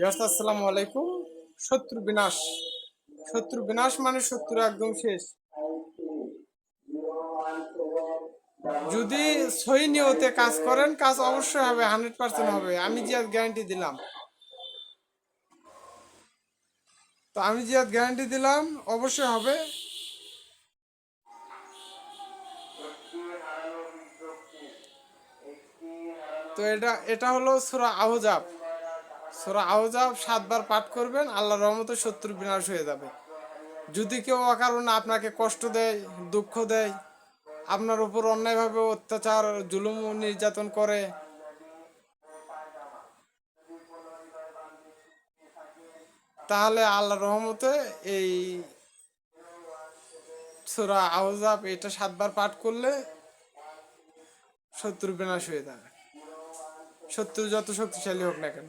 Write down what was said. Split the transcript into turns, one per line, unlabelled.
আসসালামু আলাইকুম শত্রু বিনাশ। শত্রু বিনাশ মানে শত্রু একদম শেষ। যদি সই নিয়তে কাজ করেন, কাজ অবশ্যই হবে, হান্ড্রেড পার্সেন্ট হবে। আমি জিয়াদ গ্যারান্টি দিলাম। তো আমি জিয়াদ গ্যারান্টি দিলাম, অবশ্যই হবে। তো এটা এটা হলো সুরা আহজাব। সুরা আহজাব সাতবার পাঠ করবেন, আল্লাহর রহমতে শত্রু বিনাশ হয়ে যাবে। যদি কেউ অকারণে আপনাকে কষ্ট দেয়, দুঃখ দেয়, আপনার উপর অন্যায়ভাবে অত্যাচার, জুলুম নির্যাতন করে, তাহলে আল্লাহ রহমতে এই সুরা আহজাব এটা সাতবার পাঠ করলে শত্রু বিনাশ হয়ে যাবে। শত্রু যত শক্তিশালী হোক না কেন।